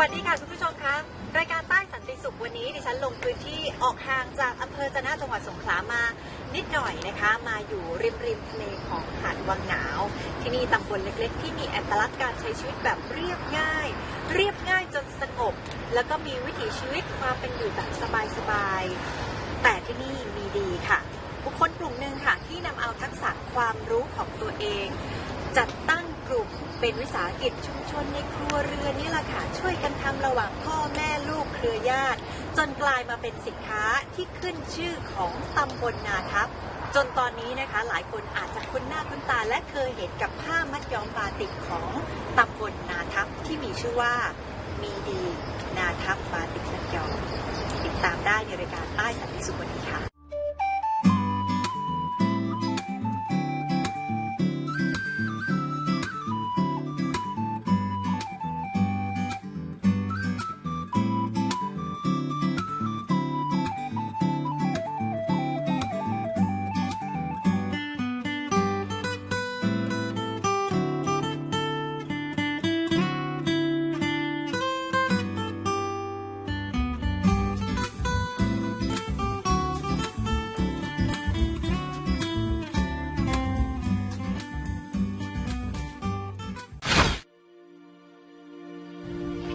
วัสดีค่ะคุณผู้ชมคะรายการใต้สันติสุขวันนี้ดิฉันลงพื้นที่ออกห่างจากอำเภอจะน่าจังหวัดสงขลามานิดหน่อยนะคะ มาอยู่ริมริมทะเลของหาดวังหนาว ที่นี่ตำบลเล็กๆ ที่มีอัตลักษณ์การใช้ชีวิตแบบเรียบง่าย เรียบง่ายจนสงบ แล้วก็มีวิถีชีวิตความเป็นอยู่แบบสบายๆแต่ที่นี่มีดีค่ะ บุคคลกลุ่มหนึ่งค่ะที่นำเอาทักษะความรู้ของตัวเอง เป็นวิสาหกิจชุมชนในครัวเรือนนี่แหละค่ะช่วยกันทำระหว่างพ่อแม่ลูกเครือญาติ จนกลายมาเป็นสินค้าที่ขึ้นชื่อของตำบลนาทับ จนตอนนี้นะคะ หลายคนอาจจะคุ้นหน้าคุ้นตาและเคยเห็นกับผ้ามัดย้อมบาติกของตำบลนาทับที่มีชื่อว่ามีดีนาทับบาติกมัดย้อมติดตามได้ในรายการใต้สันติสุขวันนี้ค่ะ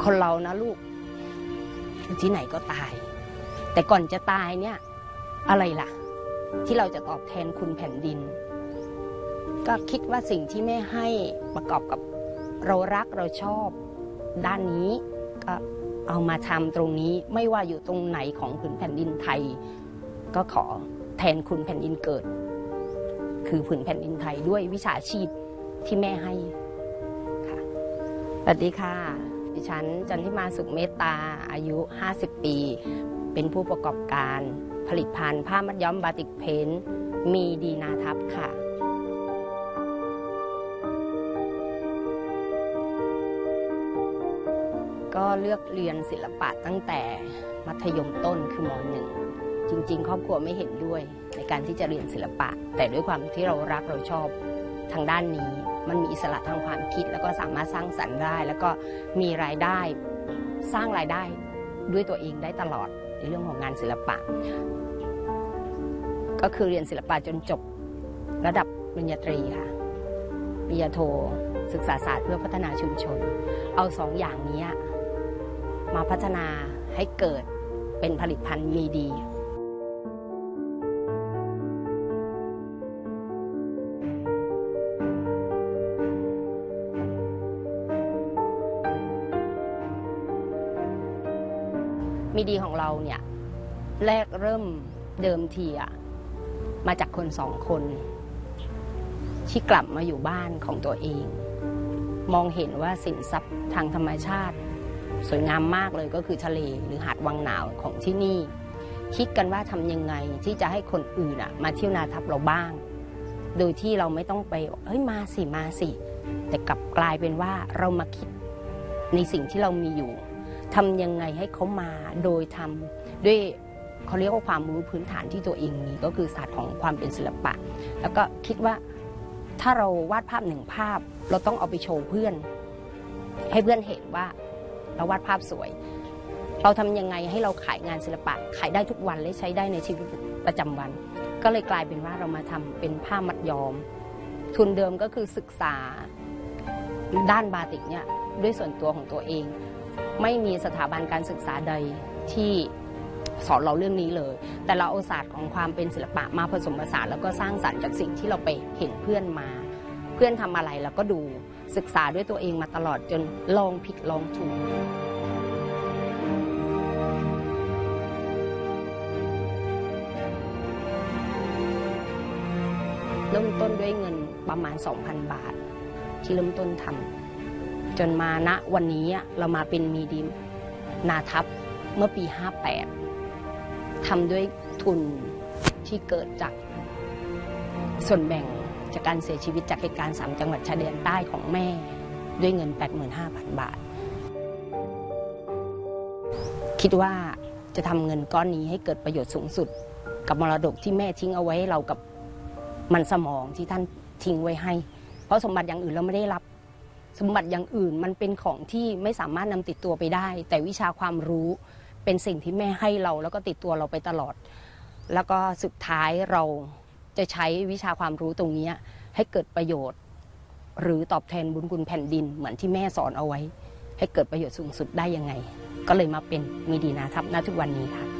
คนเรานะลูกอยู่ที่ไหนก็ตาย แต่ก่อนจะตายเนี่ย อะไรล่ะ ที่เราจะตอบแทนคุณแผ่นดิน ก็คิดว่าสิ่งที่แม่ให้ประกอบกับเรารักเราชอบ ด้านนี้ก็เอามาทำตรงนี้ไม่ว่าอยู่ตรงไหนของผืนแผ่นดินไทย ก็ขอแทนคุณแผ่นดินเกิด คือผืนแผ่นดินไทยด้วยวิชาชีพที่แม่ให้ค่ะสวัสดีค่ะ ดิฉันจันทิมาสุขเมตตาอายุ 50 ปี เป็นผู้ประกอบการ ผลิตภัณฑ์ผ้ามัดย้อมบาติกเพนท์มีดีนาทับค่ะก็เลือกเรียนศิลปะตั้งแต่มัธยมต้นคือมหนึ่ง จริง ๆ ครอบครัวไม่เห็นด้วยในการที่จะเรียนศิลปะ แต่ด้วยความที่เรารักเราชอบทางด้านนี้ มันมีอิสระทางความคิด แล้วก็สามารถสร้างสรรค์ได้ แล้วก็มีรายได้สร้างรายได้ด้วยตัวเองได้ตลอดในเรื่องของงานศิลปะ ก็คือเรียนศิลปะจนจบระดับปริญญาตรีค่ะปริญญาโทศึกษาศาสตร์เพื่อพัฒนาชุมชน เอาสองอย่างนี้มาพัฒนาให้เกิดเป็นผลิตภัณฑ์มีดี มีดีของเราเนี่ยแรกเริ่มเดิมทีอะมาจากคนสองคน ที่กลับมาอยู่บ้านของตัวเอง มองเห็นว่าสินทรัพย์ทางธรรมชาติ สวยงามมากเลยก็คือทะเลหรือหาดวังหนาวของที่นี่ คิดกันว่าทำยังไงที่จะให้คนอื่นอะมาเที่ยวนาทับเราบ้าง โดยที่เราไม่ต้องไปเฮ้ยมาสิมาสิแต่กลับกลายเป็นว่าเรามาคิดในสิ่งที่เรามีอยู่ ทำยังไงให้เขามาโดยทำด้วยเขาเรียกว่าความรู้พื้นฐานที่ตัวเองมีก็คือศาสตร์ของความเป็นศิลปะ แล้วก็คิดว่าถ้าเราวาดภาพหนึ่งภาพ เราต้องเอาไปโชว์เพื่อน ให้เพื่อนเห็นว่าเราวาดภาพสวย เราทำยังไงให้เราขายงานศิลปะ ขายได้ทุกวันและใช้ได้ในชีวิตประจำวัน ก็เลยกลายเป็นว่าเรามาทำเป็นผ้ามัดย้อม ทุนเดิมก็คือศึกษาด้านบาติกเนี่ยด้วยส่วนตัวของตัวเอง ไม่มีสถาบันการศึกษาใดที่สอนเราเรื่องนี้เลย แต่เราเอาศาสตร์ของความเป็นศิลปะมาผสมผสานแล้วก็สร้างสรรค์จากสิ่งที่เราไปเห็นเพื่อนมา เพื่อนทำอะไรเราก็ดูศึกษาด้วยตัวเองมาตลอดจนลองผิดลองถูกเริ่มต้นด้วยเงินประมาณ 2,000 บาท ที่เริ่มต้นทำ จนมาณวันนี้เรามาเป็นมีดีนาทับเมื่อปี 58ทำด้วยทุนที่เกิดจากส่วนแบ่งจากการเสียชีวิตจากเหตุการณ์ 3 จังหวัดชายแดนใต้ของแม่ด้วยเงิน 85,000 บาท คิดว่าจะทำเงินก้อนนี้ให้เกิดประโยชน์สูงสุด กับมรดกที่แม่ทิ้งเอาไว้ให้เรากับมันสมองที่ท่านทิ้งไว้ให้ เพราะสมบัติอย่างอื่นเราไม่ได้รับ สมบัติอย่างอื่นมันเป็นของที่ไม่สามารถนำติดตัวไปได้ แต่วิชาความรู้เป็นสิ่งที่แม่ให้เราแล้วก็ติดตัวเราไปตลอด แล้วก็สุดท้ายเราจะใช้วิชาความรู้ตรงนี้ให้เกิดประโยชน์ หรือตอบแทนบุญคุณแผ่นดิน เหมือนที่แม่สอนเอาไว้ ให้เกิดประโยชน์สูงสุดได้ยังไง ก็เลยมาเป็นมีดีนาทับณทุกวันนี้ค่ะ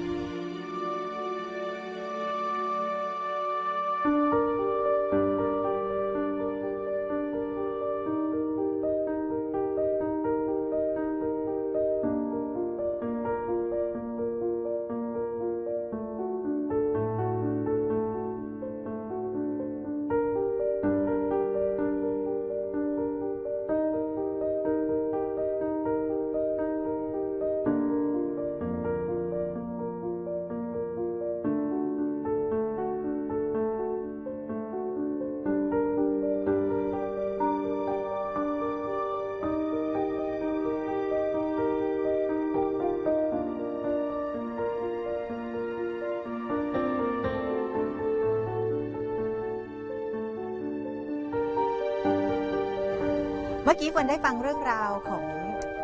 มื่อกี้เฟิร์นได้ฟังเรื่องราวของ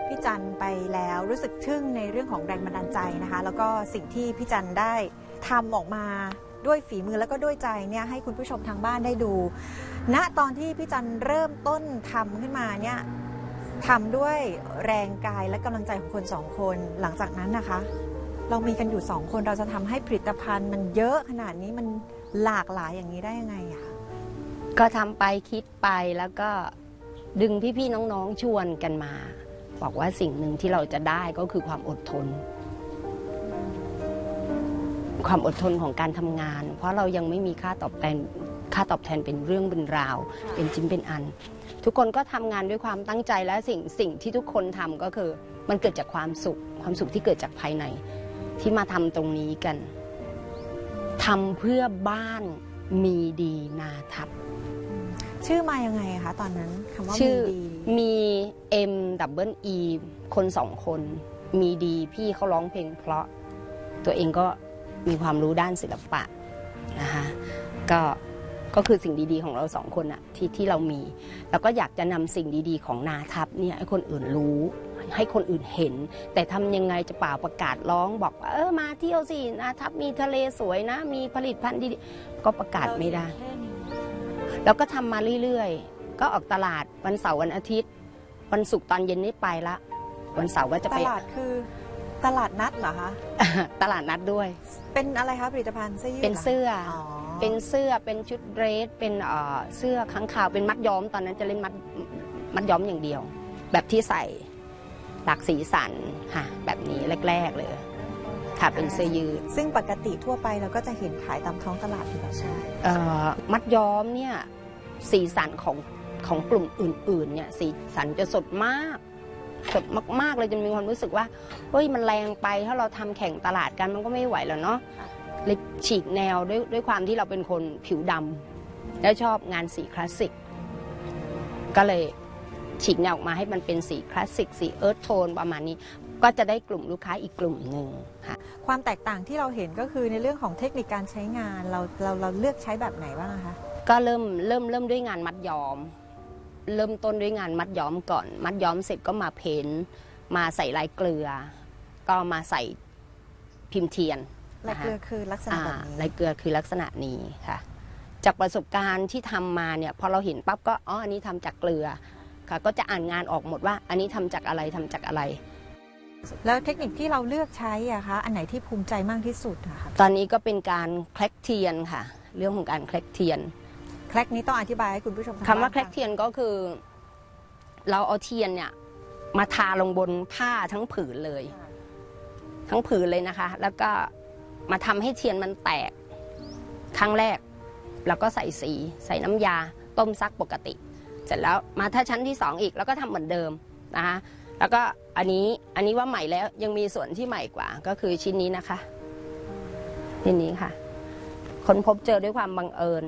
พี่จันไปแล้วรู้สึกทึ่งในเรื่องของแรงบันดาลใจนะคะ แล้วก็สิ่งที่พี่จันได้ทำออกมาด้วยฝีมือแล้วก็ด้วยใจเนี่ยให้คุณผู้ชมทางบ้านได้ดู ณตอนที่พี่จันเริ่มต้นทำขึ้นมาเนี่ยทำด้วยแรงกายและกำลังใจของคนสองคน หลังจากนั้นนะคะ เรามีกันอยู่สองคนเราจะทำให้ผลิตภัณฑ์มันเยอะขนาดนี้มันหลากหลายอย่างนี้ได้ยังไงอะคะก็ทำไปคิดไปแล้วก็ ดึงพี่ๆน้องๆชวนกันมา บอกว่าสิ่งหนึ่งที่เราจะได้ก็คือความอดทน ความอดทนของการทำงาน เพราะเรายังไม่มีค่าตอบแทนค่าตอบแทนเป็นเรื่องเป็นราว เป็นชิ้นเป็นอัน ทุกคนก็ทำงานด้วยความตั้งใจและสิ่งสิ่งที่ทุกคนทำก็คือ มันเกิดจากความสุข ความสุขที่เกิดจากภายใน ที่มาทำตรงนี้กันทำเพื่อบ้านมีดีนาทับ ชื่อมายังไงคะตอนนั้นคำว่าชื่อมีดีมี M W E คนสองคน มีดีพี่เขาร้องเพลงเพราะ ตัวเองก็มีความรู้ด้านศิลปะนะคะก็ก็คือสิ่งดีๆของเราสองคนอะที่ที่เรามี แล้วก็อยากจะนำสิ่งดีๆของนาทับเนี่ยให้คนอื่นรู้ ให้คนอื่นเห็น แต่ทำยังไงจะเปล่าประกาศร้องบอกว่าเออมาเที่ยวสินาทับมีทะเลสวยนะ มีผลิตภัณฑ์ดีๆก็ประกาศไม่ได้ แล้วก็ทำมาเรื่อยๆ ก็ออกตลาดวันเสาร์วันอาทิตย์ วันศุกร์ตอนเย็นนี่ไปละ วันเสาร์ก็จะตไปลาดคือตลาดนัดเหรอคะ ตลาดนัดด้วย เป็นอะไรคะผลิตภัณฑ์เสื้อยืดเป็นเสื้อหรอ๋อเป็นเสื้อ เป็นชุดเดรส เป็นเอ่อเสื้อค้างคาว เป็นมัดย้อม ตอนนั้นจะเล่นมัดมัดย้อมอย่างเดียว แบบที่ใส่หลากสีสันค่ะ แบบนี้แรก ๆ เลย ค่ะเป็นเสื้อยืด ซึ่งปกติทั่วไปเราก็จะเห็นขายตามท้องตลาดอยู่แล้วใช่เอ่อมัดย้อมเนี่ย สีสันของของกลุ่มอื่นๆเนี่ยสีสันจะสดมาก สดมากๆเลยจนมีความรู้สึกว่าเฮ้ยมันแรงไปถ้าเราทำแข่งตลาดกันมันก็ไม่ไหวแล้วเนาะเลยฉีกแนวด้วยด้วยความที่เราเป็นคนผิวดำแล้วชอบงานสีคลาสสิกก็เลยฉีกแนวออกมาให้มันเป็นสีคลาสสิกสีเอิร์ธโทนประมาณนี้ก็จะได้กลุ่มลูกค้าอีกกลุ่มหนึ่งค่ะความแตกต่างที่เราเห็นก็คือในเรื่องของเทคนิคการใช้งานเราเราเราเลือกใช้แบบไหนบ้างอะคะ ก็เริ่มเริ่มเริ่มด้วยงานมัดย้อม เริ่มต้นด้วยงานมัดย้อมก่อน มัดย้อมเสร็จก็มาเพ้นท์มาใส่ลายเกลือ ก็มาใส่พิมพ์เทียนลายเกลือคือลักษณะอ่าแบบนี้ลายเกลือคือลักษณะนี้ค่ะ จากประสบการณ์ที่ทำมาเนี่ยพอเราเห็นปั๊บก็อ๋ออันนี้ทำจากเกลือค่ะ ก็จะอ่านงานออกหมดว่า อันนี้ทำจากอะไรทำจากอะไร แล้วเทคนิคที่เราเลือกใช้อะคะอันไหนที่ภูมิใจมากที่สุดอะคะตอนนี้ก็เป็นการแคลกเทียนค่ะ เรื่องของการแคลกเทียน แคลกนี้ต้องอธิบายให้คุณผู้ชมทงคำว่าบ้นแคลกเทียนก็คือ เราเอาเทียนเนี่ย มาทาลงบนผ้าทั้งผืนเลย ทั้งผืนเลยนะคะ แล้วก็มาทำให้เทียนมันแตกครั้งแรก แล้วก็ใส่สี ใส่น้ำยา ต้มซักปกติ เสร็จแล้วมาถ้าชั้นที่สองอีกแล้วก็ทำเหมือนเดิมนะคะ แล้วก็อันนี้อันนี้ว่าใหม่แล้วยังมีส่วนที่ใหม่กว่า ก็คือชิ้นนี้นะคะชิ้นนี้ค่ะคนพบเจอด้วยความบังเอิญ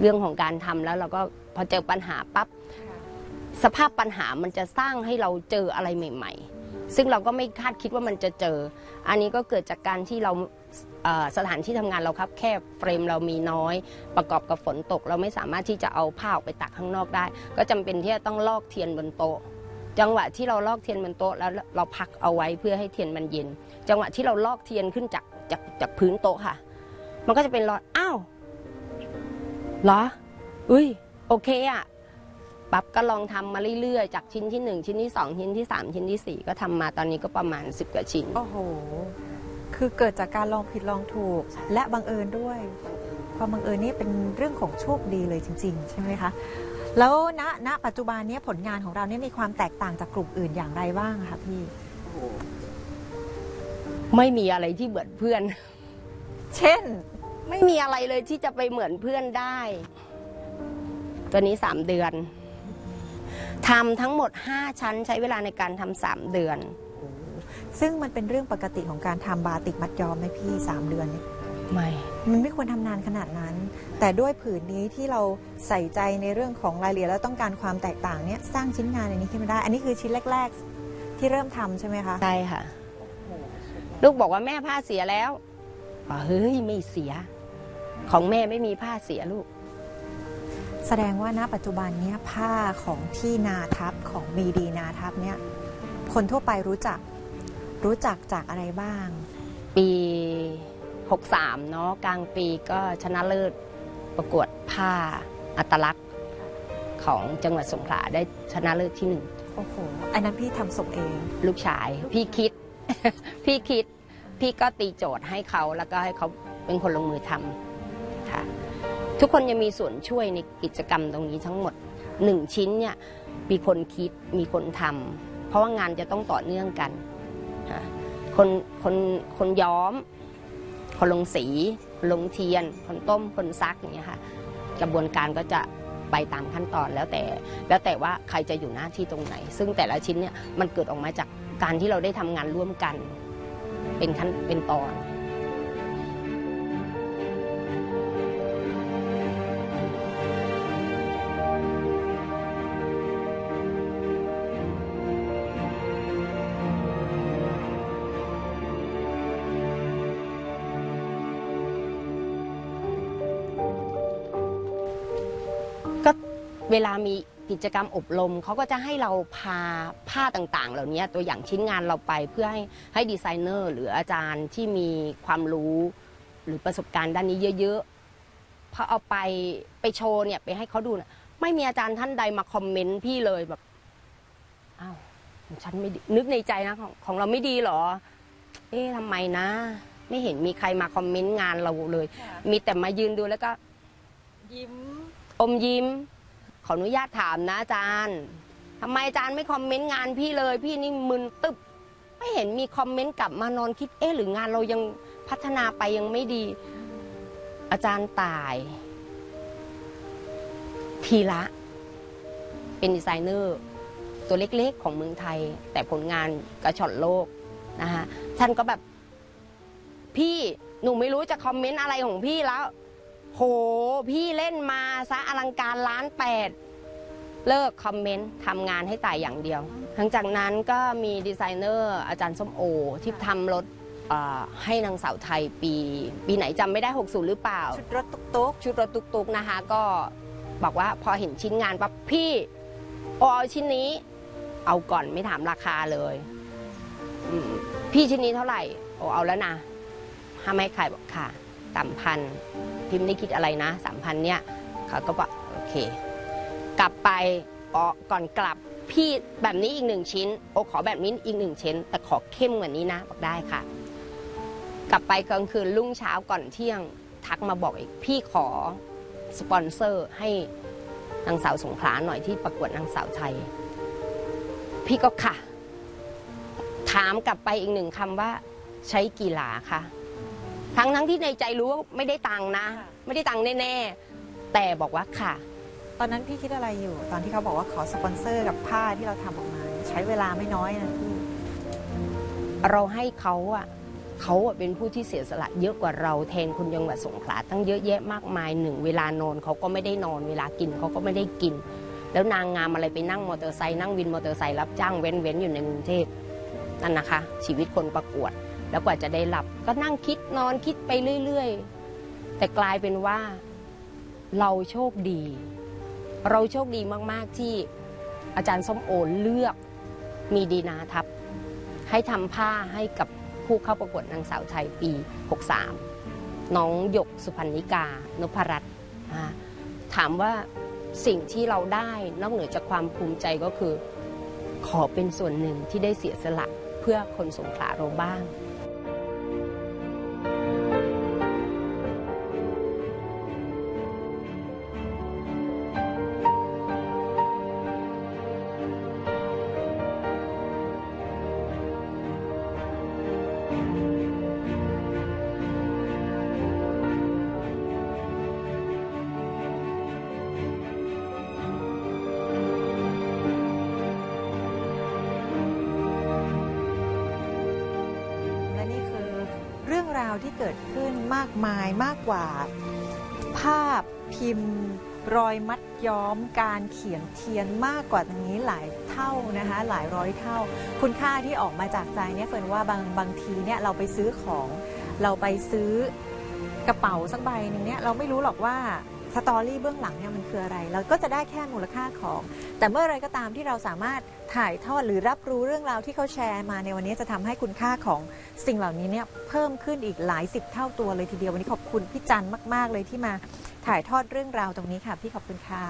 เรื่องของการทำแล้วเราก็พอเจอปัญหาปั๊บสภาพปัญหามันจะสร้างให้เราเจออะไรใหม่ ๆ ซึ่งเราก็ไม่คาดคิดว่ามันจะเจอ อันนี้ก็เกิดจากการที่เราสถานที่ทำงานเราครับแคบเฟรมเรามีน้อย ประกอบกับฝนตก เราไม่สามารถที่จะเอาผ้าออกไปตากข้างนอกได้ ก็จำเป็นที่จะต้องลอกเทียนบนโต๊ะ จังหวะที่เราลอกเทียนบนโต๊ะแล้วเราพักเอาไว้เพื่อให้เทียนมันเย็น จังหวะที่เราลอกเทียนขึ้นจากจากจากพื้นโต๊ะค่ะ มันก็จะเป็นรอยอ้าว เหรอ อุ้ย โอเคอะปั๊บก็ลองทำมาเรื่อยๆ จากชิ้นที่หนึ่งชิ้นที่สองชิ้นที่สามชิ้นที่สี่ก็ทำมาตอนนี้ก็ประมาณสิบกว่าชิ้น โอ้โห คือเกิดจากการลองผิดลองถูก และบังเอิญด้วยความบังเอิญนี่เป็นเรื่องของโชคดีเลยจริง ๆ ใช่ไหมคะ แล้วณณปัจจุบันเนี้ผลงานของเราเนี่ยมีความแตกต่างจากกลุ่มอื่นอย่างไรบ้างอะคะพี่ ไม่มีอะไรที่เหมือนเพื่อน เช่น ไม่มีอะไรเลยที่จะไปเหมือนเพื่อนได้ ตัวนี้สามเดือนทำทั้งหมดห้าชั้นใช้เวลาในการทำสามเดือน ซึ่งมันเป็นเรื่องปกติของการทำบาติกมัดย้อมไหมพี่สามเดือนเนี่ยไม่มันไม่ควรทำนานขนาดนั้น แต่ด้วยผืนนี้ที่เราใส่ใจในเรื่องของรายละเอียดและต้องการความแตกต่างเนี่ยสร้างชิ้นงานอันนี้ขึ้นมาได้ อันนี้คือชิ้นแรก ๆ ที่เริ่มทำใช่ไหมคะ ใช่ค่ะ ลูกบอกว่าแม่ผ้าเสียแล้วอ๋อเฮ้ยไม่เสีย ของแม่ไม่มีผ้าเสียลูก แสดงว่าณปัจจุบันเนี้ยผ้าของที่นาทับของบีดีนาทับเนี่ยคนทั่วไปรู้จักรู้จักจากอะไรบ้าง ปี 63 เนาะกลางปีก็ชนะเลิศประกวดผ้าอัตลักษณ์ของจังหวัดสงขลาได้ชนะเลิศที่หนึ่งโอ้โหอันนั้นพี่ทำส่งเอง ลูกชาย พี่คิด พี่คิด พี่ก็ตีโจทย์ให้เขาแล้วก็ให้เขาเป็นคนลงมือทำค่ะ ทุกคนยังมีส่วนช่วยในกิจกรรมตรงนี้ทั้งหมดหนึ่งชิ้นเนี่ยมีคนคิดมีคนทำเพราะว่างานจะต้องต่อเนื่องกันคนคนคนย้อม คนลงสีคนลงเทียน คนต้มคนซักอย่างเงี้ยค่ะกระบวนการก็จะไปตามขั้นตอนแล้วแต่แล้วแต่ว่าใครจะอยู่หน้าที่ตรงไหน ซึ่งแต่ละชิ้นเนี่ยมันเกิดออกมาจากการที่เราได้ทำงานร่วมกัน เป็นขั้นเป็นตอน เวลามีกิจกรรมอบรมเขาก็จะให้เราพาผ้าต่างๆ เหล่านี้ตัวอย่างชิ้นงานเราไปเพื่อให้ให้ดีไซเนอร์หรืออาจารย์ที่มีความรู้ หรือประสบการณ์ด้านนี้เยอะๆพอเอาไปไปโชว์เนี่ยไปให้เขาดูนะไม่มีอาจารย์ท่านใดมาคอมเมนต์พี่เลยแบบอ้าวของฉันไม่ดีนึกในใจนะของของเราไม่ดีเหรอ เอ๊ะทำไมนะ ไม่เห็นมีใครมาคอมเมนต์งานเราเลย มีแต่มายืนดูแล้วก็ ยิ้ม อมยิ้ม ขออนุญาตถามนะอาจารย์ทำไมอาจารย์ไม่คอมเมนต์งานพี่เลย พี่นี่มึนตึบไม่เห็นมีคอมเมนต์กลับมานอนคิดเอ๊ะหรืองานเรายังพัฒนาไปยังไม่ดี อาจารย์ตาย ทีละ เป็นดีไซเนอร์ ตัวเล็กๆของเมืองไทย แต่ผลงานกระชอนโลกนะคะท่านก็แบบ พี่หนูไม่รู้จะคอมเมนต์อะไรของพี่แล้ว โห พี่เล่นมาซะอลังการล้านแปด เลิกคอมเมนต์ทำงานให้ตายอย่างเดียว หลังจากนั้นก็มีดีไซเนอร์อาจารย์ส้มโอ ที่ทำรถเอ่อให้นางสาวไทยปี ปีไหนจำไม่ได้ 60 หรือเปล่า ชุดรถตุ๊กตุ๊กชุดรถตุกๆนะคะ ก็บอกว่าพอเห็นชิ้นงานปั๊บพี่โอเอาชิ้นนี้ เอาก่อนไม่ถามราคาเลยอืมพี่ชิ้นนี้เท่าไหร่โอเอาแล้วนะห้ามให้ขายบอกค่ะ สามพันพิมพ์ไม่ได้คิดอะไรนะสามพันเนี่ยเขาก็บอกโอเค กลับไปอ๋อก่อนกลับพี่แบบนี้อีกหนึ่งชิ้น โอขอแบบนี้อีกหนึ่งชิ้น แต่ขอเข้มกว่านี้นะบอกได้ค่ะ กลับไปกลางคืนรุ่งเช้าก่อนเที่ยงทักมาบอกอีกพี่ขอสปอนเซอร์ให้นางสาวสงขลาหน่อยที่ประกวดนางสาวไทย พี่ก็ค่ะ ถามกลับไปอีกหนึ่งคำว่าใช้กี่หลาคะ ทั้งทั้งที่ในใจรู้ว่าไม่ได้ตังค์นะค่ะไม่ได้ตังค์แน่ๆ แต่บอกว่าค่ะ ตอนนั้นพี่คิดอะไรอยู่ ตอนที่เขาบอกว่าขอสปอนเซอร์กับผ้าที่เราทำออกมา ใช้เวลาไม่น้อยนะพี่เราให้เขาอะเขาอะเป็นผู้ที่เสียสละเยอะกว่าเราแทนคนจังหวัดสงขลาตั้งเยอะแยะมากมายหนึ่งเวลานอนเขาก็ไม่ได้นอนเวลากินเขาก็ไม่ได้กิน แล้วนางงามอะไรไปนั่งมอเตอร์ไซค์นั่งวินมอเตอร์ไซค์รับจ้างเว้นเว้นอยู่ในกรุงเทพนั่นนะคะ ชีวิตคนประกวด แล้วกว่าจะได้หลับก็นั่งคิดนอนคิดไปเรื่อย ๆ แต่กลายเป็นว่า เราโชคดี เราโชคดีมากๆที่อาจารย์ส้มโอเลือกมีดีนาทัพให้ทำผ้าให้กับผู้เข้าประกวดนางสาวไทยปี 63 น้องหยกสุพรรณิกานพรัตน์ถามว่าสิ่งที่เราได้นอกเหนือจากความภูมิใจก็คือ ขอเป็นส่วนหนึ่งที่ได้เสียสละเพื่อคนสงขลาเราบ้าง ราวที่เกิดขึ้นมากมายมากกว่า ภาพพิมพ์ รอยมัดย้อมการเขียนเทียนมากกว่านี้หลายเท่านะคะหลายร้อยเท่า คุณค่าที่ออกมาจากใจเนี่ยเฟินว่าบางบางทีเนี่ยเราไปซื้อของ เราไปซื้อกระเป๋าสักใบหนึ่งเนี่ยเราไม่รู้หรอกว่า สตอรี่เบื้องหลังเนี่ยมันคืออะไร เราก็จะได้แค่มูลค่าของ แต่เมื่อไรก็ตามที่เราสามารถถ่ายทอดหรือรับรู้เรื่องราวที่เขาแชร์มาในวันนี้จะทำให้คุณค่าของสิ่งเหล่านี้เนี่ยเพิ่มขึ้นอีกหลายสิบเท่าตัวเลยทีเดียววันนี้ขอบคุณพี่จันมาก ๆ เลยที่มาถ่ายทอดเรื่องราวตรงนี้ค่ะ พี่ขอบคุณค่ะ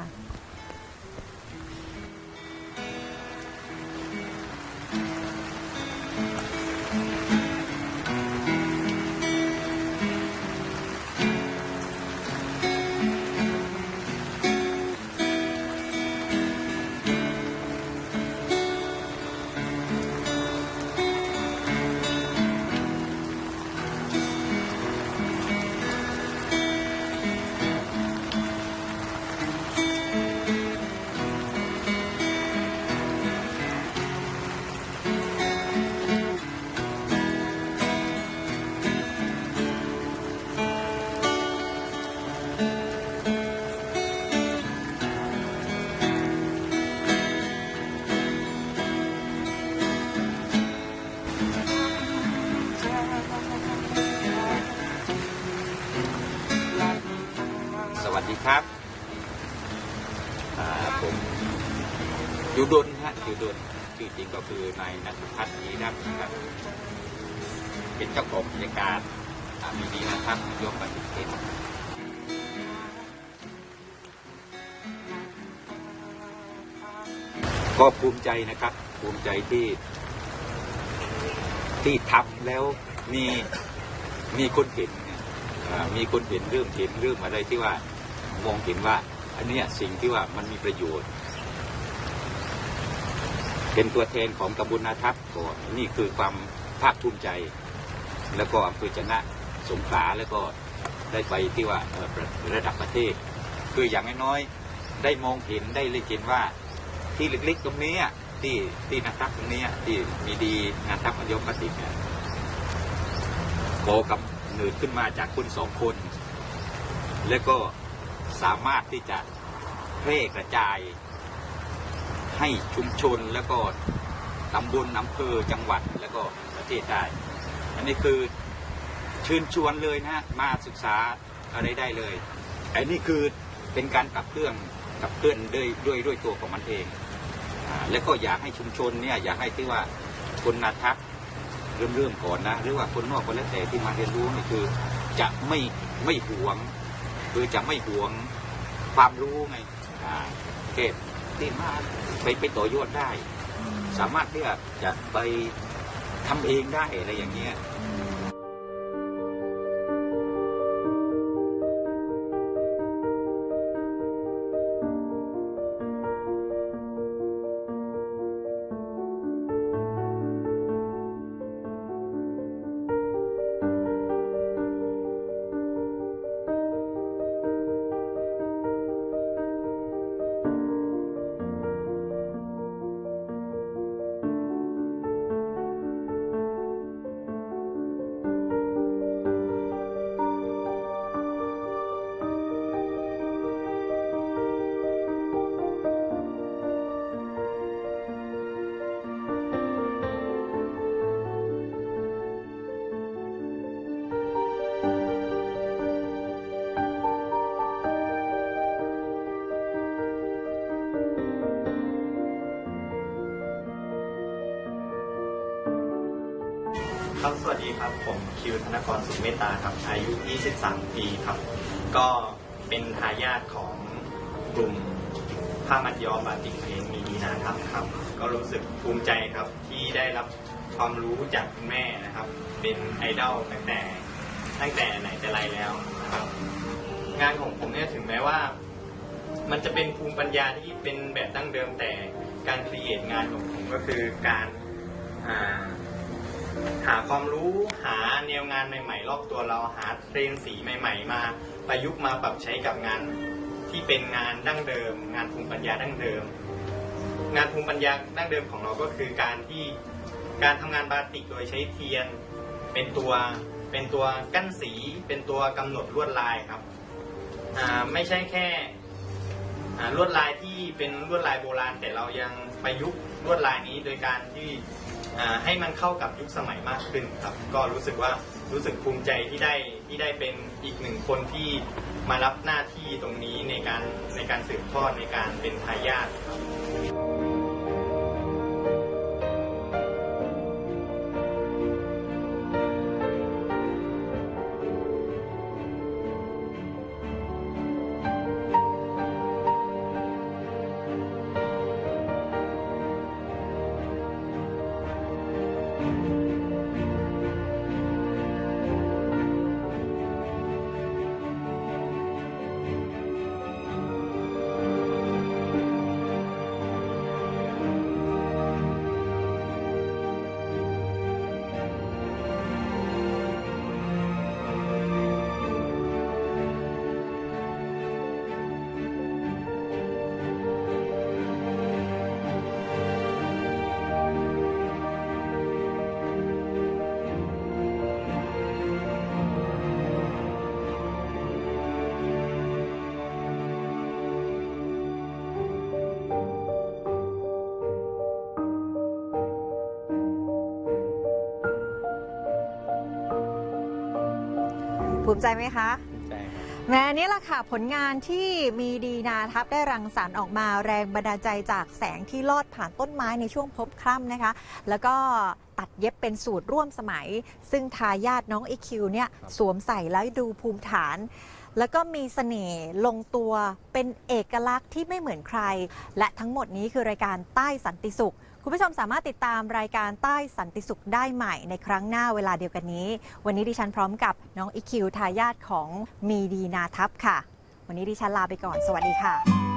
ดีครับผมยูดนฮะยูดนชื่อจริงก็คือนายนัทพัฒน์ยีนับนะครับ เป็นเจ้าของกิจการอ่ามีดีนะครับยกบันทึกเทศก็ภูมิใจนะครับ ภูมิใจที่ ที่ทำแล้วมีมีคนเห็นมีคนเห็นเรื่องเห็นเรื่องอะไรที่ว่า มองเห็นว่า อันเนี้ยสิ่งที่ว่ามันมีประโยชน์ เป็นตัวแทนของตำบลนาทัพก่อนนี่คือความภาคภูมิใจ แล้วก็อำเภอชนะสงขลาแล้วก็ได้ไปที่ว่าระดับประเทศ คืออย่างน้อยๆได้มองเห็นได้เลยเห็นว่า ที่เล็กๆ ตรงนี้ที่ที่นาทัพตรงนี้ที่มีดีนาทัพมยมกติกเนี่ยโกกับเนิดขึ้นมาจากคนสองคน แล้วก็ สามารถที่จะแพร่กระจาย ให้ชุมชนแล้วก็ตำบลอำเภอจังหวัดแล้วก็ประเทศได้ อันนี้คือเชิญชวนเลยนะมาศึกษาอะไรได้เลยอันนี้คือเป็นการขับเคลื่อนขับเคลื่อนด้วยด้วยด้วยตัวของมันเองอแล้วก็อยากให้ชุมชนเนี่ยอยากให้ที่ว่าคนนาทักเริ่มเริ่มก่อนนะ หรือว่าคนนอกก็แล้วแต่ที่มาเรียนรู้นี่คือ จะไม่ไม่หวง คือจะไม่หวงความรู้ไงอ่าเก็บที่มาไปไปต่อยอดได้ สามารถที่จะจะไปทำเองได้อะไรอย่างเงี้ย วัสดีครับ ผมคิวธนกรสุขเมตตาครับ อายุ 23 ปีครับ ก็เป็นทายาทของกลุ่มผ้ามัดย้อมบาติกเพลงมีดีนาครับครับ ก็รู้สึกภูมิใจครับที่ได้รับความรู้จากคุณแม่นะครับ เป็นไอดอลตั้งแต่ตั้งแต่ไหนแต่ไรแล้วนะครับ งานของผมเนี่ยถึงแม้ว่า มันจะเป็นภูมิปัญญาที่เป็นแบบดั้งเดิมแต่การครีเอทงานของผมก็คือการอ่า หาความรู้หาแนวงานใหม่ ๆ รอบตัวเราหาเทรนสีใหม่ ๆ มาประยุกต์มาปรับใช้กับงานที่เป็นงานดั้งเดิม งานภูมิปัญญาดั้งเดิม งานภูมิปัญญาดั้งเดิมของเราก็คือการที่การทำงานบาติกโดยใช้เทียน เป็นตัวเป็นตัวกั้นสี เป็นตัวกำหนดลวดลายครับไม่ใช่แค่ลวดลายที่เป็นลวดลายโบราณ แต่เรายังประยุกต์ลวดลายนี้โดยการที่ ให้มันเข้ากับยุคสมัยมากขึ้นครับ ก็รู้สึกว่ารู้สึกภูมิใจที่ได้ที่ได้เป็นอีกหนึ่งคนที่มารับหน้าที่ตรงนี้ในการในการสืบทอดในการเป็นทายาทครับ มิใจไหมคะแม้นี่แหละค่ะผลงานที่มีดีนาทัพได้รังสรรค์ออกมาแรงบันดาลใจจากแสงที่ลอดผ่านต้นไม้ในช่วงพบค่ำนะคะ แล้วก็ตัดเย็บเป็นสูตรร่วมสมัย ซึ่งทายาทน้องไอคิวเนี่ยสวมใส่แล้วดูภูมิฐาน แล้วก็มีเสน่ห์ลงตัวเป็นเอกลักษณ์ที่ไม่เหมือนใคร และทั้งหมดนี้คือรายการใต้สันติสุข คุณผู้ชมสามารถติดตามรายการใต้สันติสุขได้ใหม่ในครั้งหน้าเวลาเดียวกันนี้ วันนี้ดิฉันพร้อมกับน้องอีคิวทายาทของมีดีนาทัพค่ะ วันนี้ดิฉันลาไปก่อน สวัสดีค่ะ